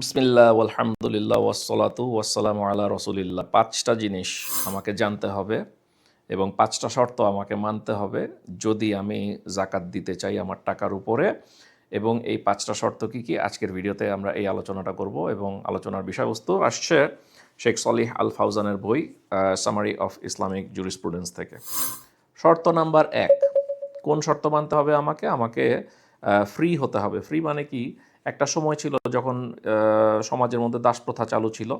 বিসমিল্লাহ আলহামদুলিল্লাহ ওয়াসলাতু ওয়াসালাম আল্লাহ রসুলিল্লাহ। পাঁচটা জিনিস আমাকে জানতে হবে এবং পাঁচটা শর্ত আমাকে মানতে হবে যদি আমি জাকাত দিতে চাই আমার টাকার উপরে। এবং এই পাঁচটা শর্ত কি কি? আজকের ভিডিওতে আমরা এই আলোচনাটা করব এবং আলোচনার বিষয়বস্তু আসছে শেখ সলিহ আল ফাউজানের বই সামারি অফ ইসলামিক জুরিসপ্রুডেন্স থেকে। শর্ত নাম্বার এক, কোন শর্ত মানতে হবে আমাকে? আমাকে ফ্রি হতে হবে। ফ্রি মানে কি? একটা সময় ছিল যখন সমাজের মধ্যে দাস প্রথা চালু ছিল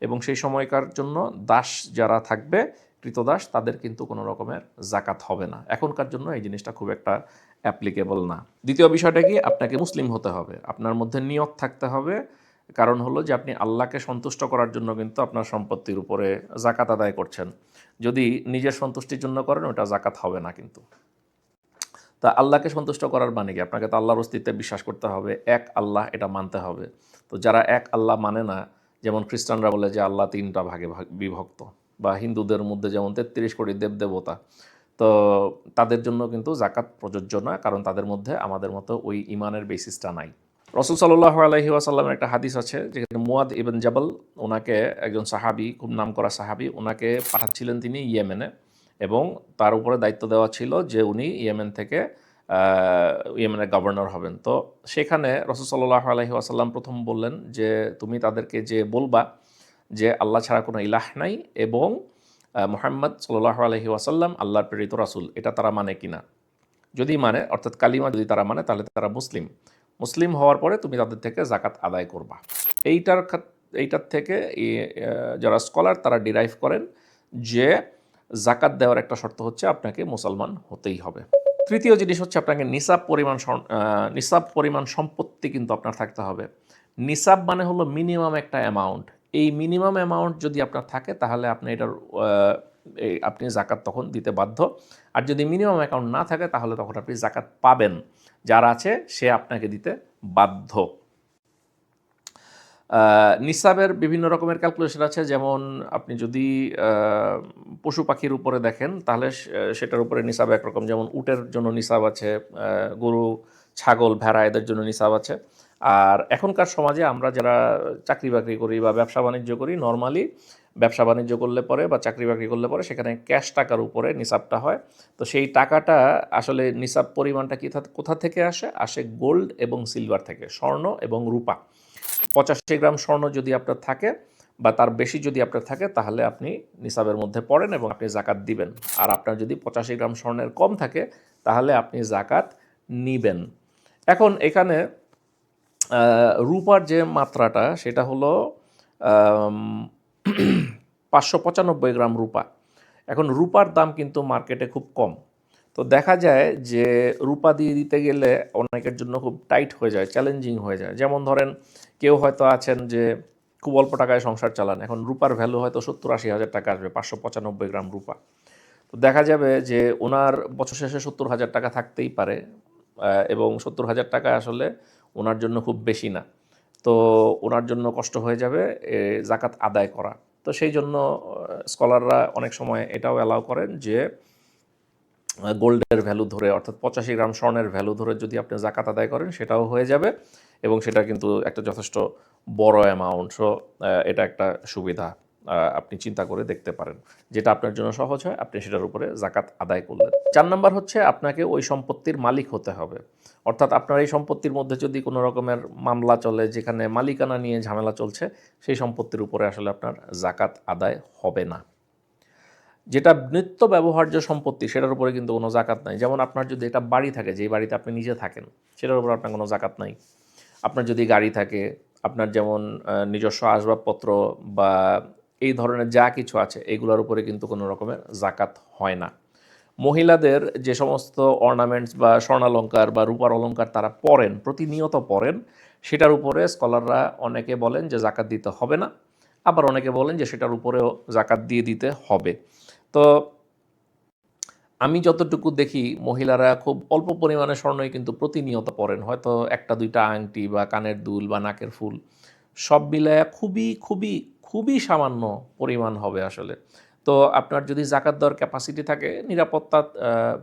এবং সেই সময়কার জন্য দাস যারা থাকবে, কৃতদাস, তাদের কিন্তু কোনো রকমের জাকাত হবে না। এখনকার জন্য এই জিনিসটা খুব একটা অ্যাপ্লিকেবল না। দ্বিতীয় বিষয়টা কি? আপনাকে মুসলিম হতে হবে। আপনার মধ্যে নিয়ত থাকতে হবে। কারণ হলো যে আপনি আল্লাহকে সন্তুষ্ট করার জন্য কিন্তু আপনার সম্পত্তির উপরে জাকাত আদায় করছেন। যদি নিজের সন্তুষ্টির জন্য করেন, ওটা জাকাত হবে না কিন্তু। তা আল্লাহকে সন্তুষ্ট করার মানে কি? আপনাকে তো আল্লাহর অস্তিত্বে বিশ্বাস করতে হবে। এক আল্লাহ এটা মানতে হবে। তো যারা এক আল্লাহ মানে না, যেমন খ্রিস্টানরা বলে যে আল্লাহ তিনটা ভাগে বিভক্ত বা হিন্দুদের মধ্যে যেমন তেত্রিশ কোটি দেবদেবতা তো তাদের জন্য কিন্তু জাকাত প্রযোজ্য না, কারণ তাদের মধ্যে আমাদের মতো ওই ইমানের বেসিসটা নাই। রসুল সাল্লাহ আলহি আসাল্লামের একটা হাদিস আছে, যেখানে মুয়াদ ইবেন জাবাল, ওনাকে একজন সাহাবি, খুব নাম করা সাহাবি, ওনাকে পাঠাচ্ছিলেন তিনি ইয়েমেনে। এবং তার উপরে দায়িত্ব দেওয়া ছিল যে উনি ইয়েমেন থেকে ইয়েমেনের গভর্নর হবেন। তো সেখানে রসুল সাল্লাহ আলহি আসাল্লাম প্রথম বললেন যে, তুমি তাদেরকে যে বলবা যে আল্লাহ ছাড়া কোনো ইলাহ নাই এবং মোহাম্মদ সাল্লাহ আলহি আসাল্লাম আল্লাহর প্রেরিত রাসুল, এটা তারা মানে কিনা? যদি মানে অর্থাৎ কালিমা যদি তারা মানে তাহলে তারা মুসলিম। মুসলিম হওয়ার পরে তুমি তাদের থেকে জাকাত আদায় করবা। এইটার এইটার থেকে যারা স্কলার তারা ডিরাইভ করেন যে জাকাত দেওয়ার একটা শর্ত হচ্ছে আপনাকে মুসলমান হতেই হবে। তৃতীয় জিনিস হচ্ছে আপনাকে নিসাব পরিমাণ নিসাব পরিমাণ সম্পত্তি কিন্তু আপনার থাকতে হবে। নিসাব মানে হলো মিনিমাম একটা অ্যামাউন্ট এই মিনিমাম অ্যামাউন্ট যদি আপনার থাকে তাহলে আপনি এটার আপনি জাকাত তখন দিতে বাধ্য। আর যদি মিনিমাম অ্যাকাউন্ট না থাকে তাহলে তখন আপনি জাকাত পাবেন। যার আছে সে আপনাকে দিতে বাধ্য। নিসাবের বিভিন্ন রকমের ক্যালকুলেশন আছে, যেমন আপনি যদি পশু পাখির উপরে দেখেন, তাহলে সেটার উপরে নিসাব একরকম, যেমন উটের জন্য নিসাব আছে গরু, ছাগল, ভেড়া, এদের জন্য নিসাব আছে। আর এখনকার সমাজে আমরা যারা চাকরি বাকরি করি বা ব্যবসা বাণিজ্য করি নর্মালি ব্যবসা বাণিজ্য করলে পরে বা চাকরি বাকরি করলে পরে সেখানে ক্যাশ টাকার উপরে নিসাবটা হয়। তো সেই টাকাটা আসলে নিসাব পরিমাণটা কি কোথা থেকে আসে? আসে গোল্ড এবং সিলভার থেকে, স্বর্ণ এবং রূপা। পঁচাশি গ্রাম স্বর্ণ যদি আপনার থাকে বা তার বেশি যদি আপনার থাকে, তাহলে আপনি নিসাবের মধ্যে পড়েন এবং আপনি জাকাত দিবেন। আর আপনার যদি পঁচাশি গ্রাম স্বর্ণের কম থাকে, তাহলে আপনি জাকাত নিবেন। এখন এখানে রূপার যে মাত্রাটা, সেটা হলো পাঁচশো পঁচানব্বই গ্রাম রূপা। এখন রূপার দাম কিন্তু মার্কেটে খুব কম। তো দেখা যায় যে রূপা দিয়ে দিতে গেলে অনেকের জন্য খুব টাইট হয়ে যায় চ্যালেঞ্জিং হয়ে যায়। যেমন ধরেন কেউ হয়তো আছেন যে খুব অল্প টাকায় সংসার চালান, এখন রূপার ভ্যালু হয়তো সত্তর আশি হাজার টাকা আসবে, পাঁচশো পঁচানব্বই গ্রাম রূপা। তো দেখা যাবে যে ওনার বছর শেষে সত্তর হাজার টাকা থাকতেই পারে এবং সত্তর হাজার টাকা আসলে ওনার জন্য খুব বেশি না। তো ওনার জন্য কষ্ট হয়ে যাবে জাকাত আদায় করা। তো সেই জন্য স্কলাররা অনেক সময় এটাও অ্যালাউ করেন যে গোল্ডের ভ্যালু ধরে, অর্থাৎ পঁচাশি গ্রাম স্বর্ণের ভ্যালু ধরে যদি আপনি জাকাত আদায় করেন, সেটাও হয়ে যাবে এবং সেটা কিন্তু একটা যথেষ্ট বড় অ্যামাউন্ট সো এটা একটা সুবিধা আপনি চিন্তা করে দেখতে পারেন। যেটা আপনার জন্য সহজ হয়, আপনি সেটার উপরে জাকাত আদায় করলেন। চার নাম্বার হচ্ছে আপনাকে ওই সম্পত্তির মালিক হতে হবে। অর্থাৎ আপনার এই সম্পত্তির মধ্যে যদি কোনো রকমের মামলা চলে, যেখানে মালিকানা নিয়ে ঝামেলা চলছে, সেই সম্পত্তির উপরে আসলে আপনার জাকাত আদায় হবে না। যেটা নিত্য ব্যবহার্য সম্পত্তি, সেটার উপরে কিন্তু কোনো জাকাত নাই। যেমন আপনার যদি একটা বাড়ি থাকে, যেই বাড়িতে আপনি নিজে থাকেন, সেটার উপর আপনার কোনো জাকাত নাই। আপনার যদি গাড়ি থাকে, আপনার যেমন নিজস্ব আসবাবপত্র বা এই ধরনের যা কিছু আছে, এগুলোর উপরে কিন্তু কোনো রকমের জাকাত হয় না। মহিলাদের যে সমস্ত অর্নামেন্টস বা স্বর্ণালঙ্কার বা রূপার অলঙ্কার তারা পরেন, প্রতিনিয়ত পরেন, সেটার উপরে স্কলাররা অনেকে বলেন যে জাকাত দিতে হবে না। আবার অনেকে বলেন যে সেটার উপরেও জাকাত দিয়ে দিতে হবে। তো আমি যতটুকু দেখি মহিলারা খুব অল্প পরিমাণে স্বর্ণই কিন্তু প্রতিনিয়ত পরেন। হয়তো একটা, দুইটা আংটি বা কানের দুল বা নাকের ফুল সব মিলায় খুবই খুবই খুবই সামান্য পরিমাণ হবে আসলে। তো আপনার যদি জাকাত দেওয়ার ক্যাপাসিটি থাকে নিরাপত্তা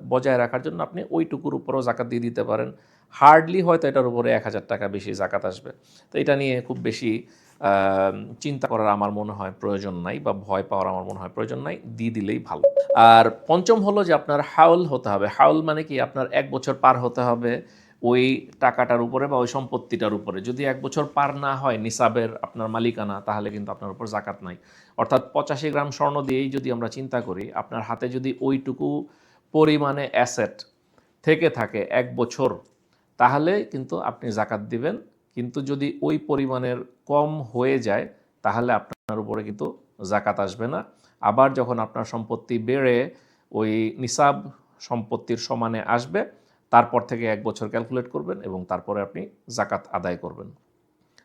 বজায় রাখার জন্য আপনি ওইটুকুর উপরও জাকাত দিয়ে দিতে পারেন। হার্ডলি হয়তো এটার উপরে এক হাজার টাকা বেশি জাকাত আসবে। তো এটা নিয়ে খুব বেশি চিন্তা করার আমার মনে হয় প্রয়োজন নাই বা ভয় পাওয়ার আমার মনে হয় প্রয়োজন নাই, দিয়ে দিলেই ভালো। আর পঞ্চম হলো যে আপনার হাউল হতে হবে। হাউল মানে কি? আপনার এক বছর পার হতে হবে ওই টাকাটার উপরে বা ওই সম্পত্তিটার উপরে। যদি এক বছর পার না হয় নিসাবের আপনার মালিকানা, তাহলে কিন্তু আপনার উপর জাকাত নাই। অর্থাৎ পঁচাশি গ্রাম স্বর্ণ দিয়েই যদি আমরা চিন্তা করি, আপনার হাতে যদি ওইটুকু পরিমাণে অ্যাসেট থেকে থাকে এক বছর, তাহলে কিন্তু আপনি জাকাত দিবেন। কিন্তু যদি ওই পরিমাণের কম হয়ে যায়, তাহলে আপনার উপরে কিন্তু জাকাত আসবে না। আবার যখন আপনার সম্পত্তি বেড়ে ওই নিসাব সম্পত্তির সমানে আসবে, তারপর থেকে এক বছর ক্যালকুলেট করবেন এবং তারপরে আপনি জাকাত আদায় করবেন।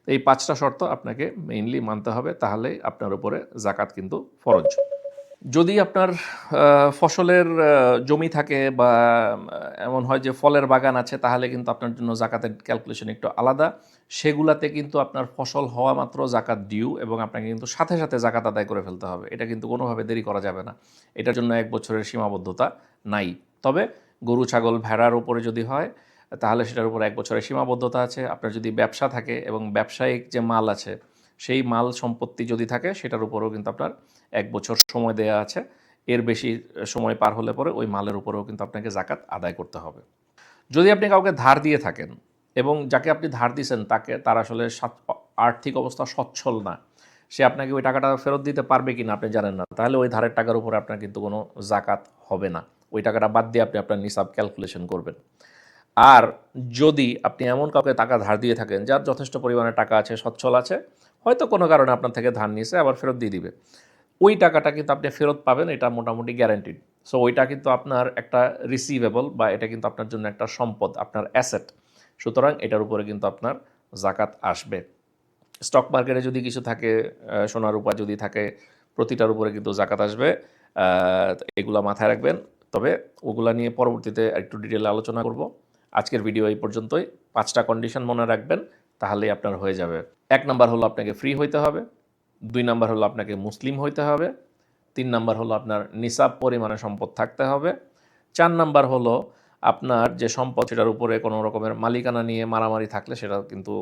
এই পাঁচটা শর্ত আপনাকে মেইনলি মানতে হবে, তাহলে আপনার উপরে জাকাত কিন্তু ফরজ। যদি আপনার ফসলের জমি থাকে বা এমন হয় যে ফলের বাগান আছে, তাহলে কিন্তু আপনার জন্য জাকাতের ক্যালকুলেশন একটু আলাদা। সেগুলাতে কিন্তু আপনার ফসল হওয়া মাত্র জাকাত ডিউ এবং আপনাকে কিন্তু সাথে সাথে জাকাত আদায় করে ফেলতে হবে। এটা কিন্তু কোনোভাবে দেরি করা যাবে না। এটার জন্য এক বছরের সীমাবদ্ধতা নাই। তবে গরু, ছাগল, ভেড়ার উপরে যদি হয়, তাহলে সেটার উপর এক বছরের সীমাবদ্ধতা আছে। আপনার যদি ব্যবসা থাকে এবং ব্যবসায়িক যে মাল আছে সেই মাল সম্পত্তি যদি থাকে, সেটার উপরেও কিন্তু আপনার এক বছর সময় দেয়া আছে। এর বেশি সময় পার হলে পরে ওই মালের উপরেও কিন্তু আপনাকে জাকাত আদায় করতে হবে। যদি আপনি কাউকে ধার দিয়ে থাকেন এবং যাকে আপনি ধার দিয়েছেন তাকে, তার আসলে আর্থিক অবস্থা সচ্ছল না, সে আপনাকে ওই টাকাটা ফেরত দিতে পারবে কি না আপনি জানেন না, তাহলে ওই ধারের টাকার উপরে আপনার কিন্তু কোনো জাকাত হবে না। ওই টাকাটা বাদ দিয়ে আপনি আপনার নিসাব ক্যালকুলেশন করবেন। আর যদি আপনি এমন কাউকে টাকা ধার দিয়ে থাকেন, যার যথেষ্ট পরিমাণে টাকা আছে, সচ্ছল আছে হয়তো কোনো কারণে আপনার থেকে ধার নিয়েছে আবার ফেরত দিয়ে দিবে। ওই টাকাটা কিন্তু আপনি ফেরত পাবেন এটা মোটামুটি গ্যারান্টিড সো ওইটা কিন্তু আপনার একটা রিসিভেবল বা এটা কিন্তু আপনার জন্য একটা সম্পদ আপনার অ্যাসেট সুতরাং এটার উপরে কিন্তু আপনার জাকাত আসবে। স্টক মার্কেটে যদি কিছু থাকে আহ, সোনা রূপা যদি থাকে প্রতিটার উপরে কিন্তু জাকাত আসবে। এগুলা মাথায় রাখবেন। তবে ওগুলা নিয়ে পরবর্তীতে একটু ডিটেলে আলোচনা করব। আজকের ভিডিও এই পর্যন্তই। পাঁচটা কন্ডিশন মনে রাখবেন। তাহলেই আপনার হয়ে যাবে। এক নাম্বার হলো আপনাকে ফ্রি হইতে হবে, দুই নাম্বার হলো আপনাকে মুসলিম হইতে হবে, তিন নাম্বার হলো আপনার নিসাব পরিমাণে সম্পদ থাকতে হবে, চার নাম্বার হলো আপনার যে সম্পদ সেটার উপরে কোনো রকমের মালিকানা নিয়ে মারামারি থাকলে সেটা কিন্তু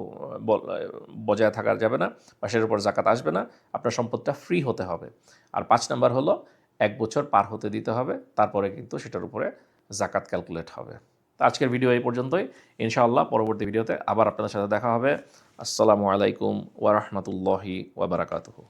বজায় থাকা যাবে না বা সেটার উপর জাকাত আসবে না, আপনার সম্পদটা ফ্রি হতে হবে। আর পাঁচ নাম্বার হলো এক বছর পার হতে দিতে হবে, তারপরে কিন্তু সেটার উপরে জাকাত ক্যালকুলেট হবে। তো আজকের ভিডিও এই পর্যন্তই। ইনশাআল্লাহ পরবর্তী ভিডিওতে আবার আপনাদের সাথে দেখা হবে। আসসালামু আলাইকুম ওয়ারহমতুল্লাহি ওয়াবারাকাতুহু ওয়া বারাকাতুহু।